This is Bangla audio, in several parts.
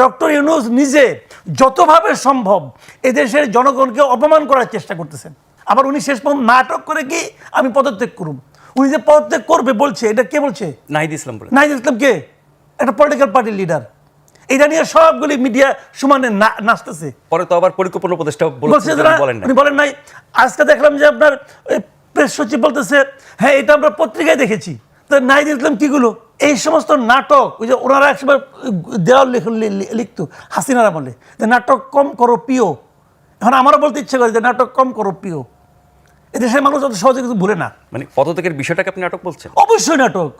ডক্টর ইউনুস নিজে যতভাবে সম্ভব এদেশের জনগণকে অপমান করার চেষ্টা করতেছেন। আবার উনি শেষ পর্যন্ত নাটক করে কি আমি পদত্যাগ করুন উনি যে পদত্যাগ করবে বলছে এটা কে বলছে? নাহিদ ইসলাম বলে। নাহিদ ইসলাম কে? একটা পলিটিক্যাল পার্টির লিডার এটা নিয়ে সবগুলি মিডিয়া সমানে নাচতেছে। পরে তো আবার পরিকল্পনা উপদেষ্টা উনি বলেন নাই। আজকে দেখলাম যে আপনার প্রেস সচিব বলতেছে হ্যাঁ এটা আমরা পত্রিকায় দেখেছি। তো নাহিদ ইসলাম কিগুলো এই সমস্ত নাটক ওই যে ওনারা একসময় দেওয়াল লিখ- লিখতো হাসিনারা বলে যে নাটক কম করো প্রিয়। এখন আমারও বলতে ইচ্ছে করে যে নাটক কম করো প্রিয়। এদেশের মানুষ অত সহজে কিছু ভুলে না। মানে পদত্যাগের বিষয়টাকে আপনি নাটক বলছেন? অবশ্যই নাটক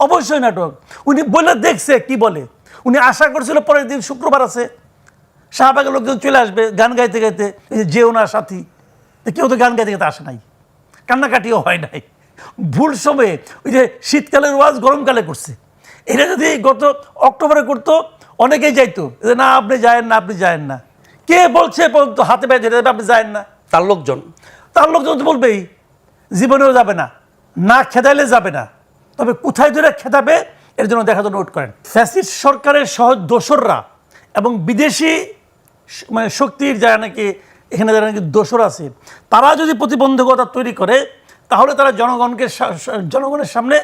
অবশ্যই নাটক। উনি বলে দেখছে কি বলে। উনি আশা করছিল পরের দিন শুক্রবার আছে। শাহবাগের লোকজন চলে আসবে গান গাইতে গাইতে। যে ওনার সাথী কেউ তো গান গাইতে গাইতে আসে নাই। কান্নাকাটিও হয় নাই। ভুল সময়ে ওই যে শীতকালের ওয়াজ গরমকালে করছে। এটা যদি গত অক্টোবরে করতো অনেকেই যাইতো। যে না আপনি যায়েন না আপনি যায়েন না। কে বলছে পর্যন্ত হাতে বেঁধে আপনি যায়েন না। তার লোকজন। তার লোকজন তো বলবেই জীবনেও যাবে না। না খেদাইলে যাবে না। তবে কোথায় ধরে খেদাবে এর জন্য দেখা জন্য নোট করেন। ফ্যাসিস্ট সরকারের সহজ দোসররা এবং বিদেশি মানে শক্তির যারা নাকি এখানে যারা নাকি দোসর আছে তারা যদি প্রতিবন্ধকতা তৈরি করে তাহলে তারা জনগণকে জনগণের সামনে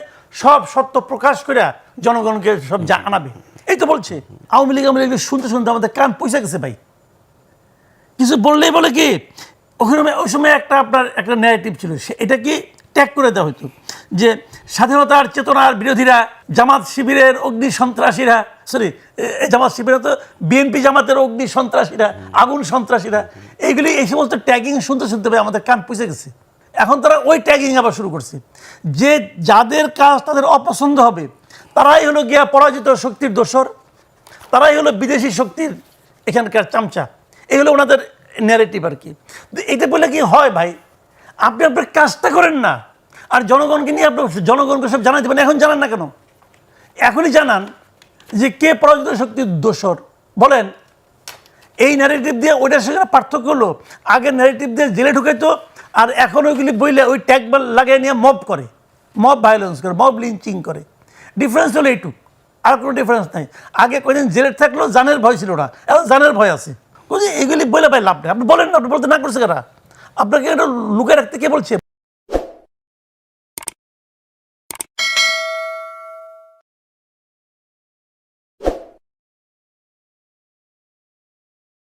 সব সত্য প্রকাশ করে জনগণকে সব জানাবে। এই তো বলছে, আওয়ামী লীগ আওয়ামী লীগ শুনতে শুনতে আমাদের কান পয়সা গেছে ভাই। কিছু বললেই বলে কি, ওখানে ওই সময় একটা আপনার একটা ন্যারেটিভ ছিল, সে এটা কি ত্যাগ করে দেওয়া হতো যে স্বাধীনতার চেতনার বিরোধীরা, জামাত শিবিরের অগ্নি সন্ত্রাসীরা সরি জামাত শিবিরে তো বিএনপি জামাতের অগ্নি সন্ত্রাসীরা, আগুন সন্ত্রাসীরা, এইগুলি এই সমস্ত ট্যাগিং শুনতে শুনতে ভাই আমাদের কান পুষে গেছে। এখন তারা ওই ট্যাগিং আবার শুরু করছে। যে যাদের কাজ তাদের অপছন্দ হবে, তারাই হলো গিয়া পরাজিত শক্তির দোসর তারাই হলো বিদেশি শক্তির এখানকার চামচা। এই হলো ওনাদের ন্যারেটিভ আর কি। এটা বলে কি হয় ভাই? আপনি আপনার কাজটা করেন না, আর জনগণকে নিয়ে আপনার জনগণকে সব জানাতে পারেন। এখন জানান না কেন? এখনই জানান যে কে পরাজিত শক্তির দোসর বলেন, এই ন্যারেটিভ দিয়ে ওইটার সঙ্গে পার্থক্য হলো আগে ন্যারেটিভ দিয়ে জেলে ঢুকাইতো আর এখন ওইগুলি বইলে ওই ট্যাগ লাগিয়ে নিয়ে মব করে। মব ভায়োলেন্স করে মব লিঞ্চিং করে। ডিফারেন্স হলো এইটুক। আর কোনো ডিফারেন্স নাই। আগে কদিন জেলে থাকলেও জানের ভয় ছিল না এখন জানের ভয় আছে। বুঝলি এগুলি বইলে ভাই লাভ নেই। আপনি বলেন না, আপনি বলতে না করছে কারা আপনাকে একটা লুকে রাখতে কে বলছে?